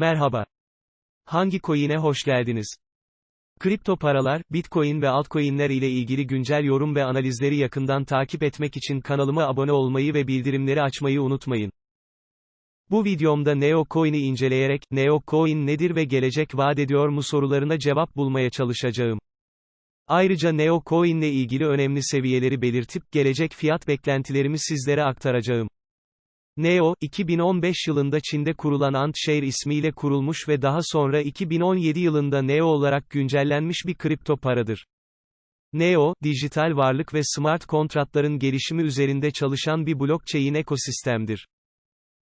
Merhaba. Hangi coin'e hoş geldiniz? Kripto paralar, Bitcoin ve altcoin'ler ile ilgili güncel yorum ve analizleri yakından takip etmek için kanalıma abone olmayı ve bildirimleri açmayı unutmayın. Bu videomda Neo Coin'i inceleyerek, Neo Coin nedir ve gelecek vaat ediyor mu sorularına cevap bulmaya çalışacağım. Ayrıca Neo Coin ile ilgili önemli seviyeleri belirtip gelecek fiyat beklentilerimi sizlere aktaracağım. Neo, 2015 yılında Çin'de kurulan Antshare ismiyle kurulmuş ve daha sonra 2017 yılında Neo olarak güncellenmiş bir kripto paradır. Neo, dijital varlık ve smart kontratların gelişimi üzerinde çalışan bir blockchain ekosistemdir.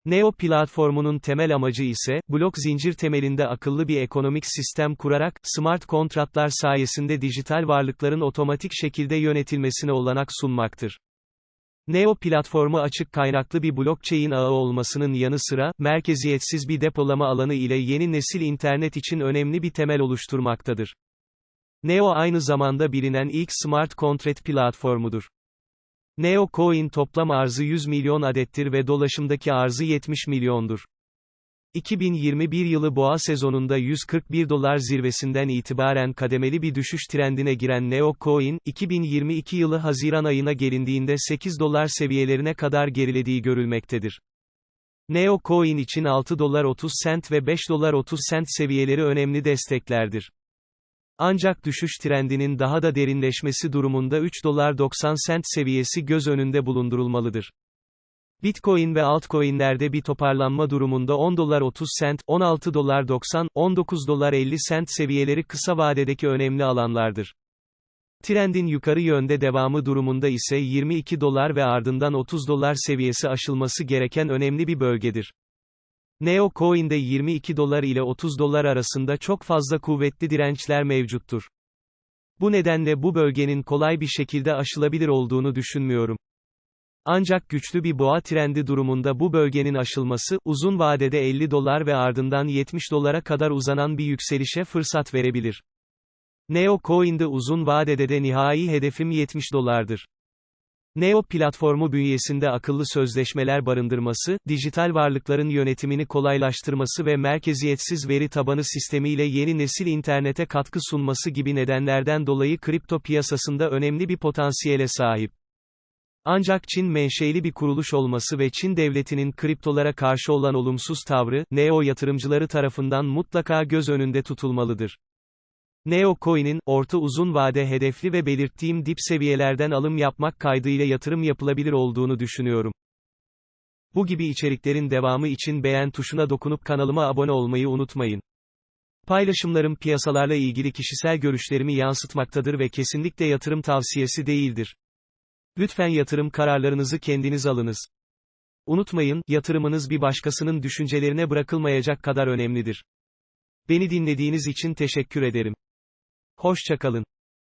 Neo platformunun temel amacı ise, blok zincir temelinde akıllı bir ekonomik sistem kurarak, smart kontratlar sayesinde dijital varlıkların otomatik şekilde yönetilmesine olanak sunmaktır. Neo platformu açık kaynaklı bir blockchain ağı olmasının yanı sıra, merkeziyetsiz bir depolama alanı ile yeni nesil internet için önemli bir temel oluşturmaktadır. Neo aynı zamanda bilinen ilk smart contract platformudur. Neo Coin toplam arzı 100 milyon adettir ve dolaşımdaki arzı 70 milyondur. 2021 yılı boğa sezonunda 141 dolar zirvesinden itibaren kademeli bir düşüş trendine giren Neo Coin, 2022 yılı Haziran ayına gelindiğinde 8 dolar seviyelerine kadar gerilediği görülmektedir. Neo Coin için 6 dolar 30 sent ve 5 dolar 30 sent seviyeleri önemli desteklerdir. Ancak düşüş trendinin daha da derinleşmesi durumunda 3 dolar 90 sent seviyesi göz önünde bulundurulmalıdır. Bitcoin ve altcoin'lerde bir toparlanma durumunda 10 dolar 30 sent, 16 dolar 90, 19 dolar 50 sent seviyeleri kısa vadedeki önemli alanlardır. Trendin yukarı yönde devamı durumunda ise 22 dolar ve ardından 30 dolar seviyesi aşılması gereken önemli bir bölgedir. Neo Coin'de 22 dolar ile 30 dolar arasında çok fazla kuvvetli dirençler mevcuttur. Bu nedenle bu bölgenin kolay bir şekilde aşılabilir olduğunu düşünmüyorum. Ancak güçlü bir boğa trendi durumunda bu bölgenin aşılması, uzun vadede 50 dolar ve ardından 70 dolara kadar uzanan bir yükselişe fırsat verebilir. Neo Coin'de uzun vadede de nihai hedefim 70 dolardır. Neo platformu bünyesinde akıllı sözleşmeler barındırması, dijital varlıkların yönetimini kolaylaştırması ve merkeziyetsiz veri tabanı sistemiyle yeni nesil internete katkı sunması gibi nedenlerden dolayı kripto piyasasında önemli bir potansiyele sahip. Ancak Çin menşeli bir kuruluş olması ve Çin devletinin kriptolara karşı olan olumsuz tavrı, Neo yatırımcıları tarafından mutlaka göz önünde tutulmalıdır. Neo Coin'in, orta uzun vade hedefli ve belirttiğim dip seviyelerden alım yapmak kaydıyla yatırım yapılabilir olduğunu düşünüyorum. Bu gibi içeriklerin devamı için beğen tuşuna dokunup kanalıma abone olmayı unutmayın. Paylaşımlarım piyasalarla ilgili kişisel görüşlerimi yansıtmaktadır ve kesinlikle yatırım tavsiyesi değildir. Lütfen yatırım kararlarınızı kendiniz alınız. Unutmayın, yatırımınız bir başkasının düşüncelerine bırakılmayacak kadar önemlidir. Beni dinlediğiniz için teşekkür ederim. Hoşçakalın.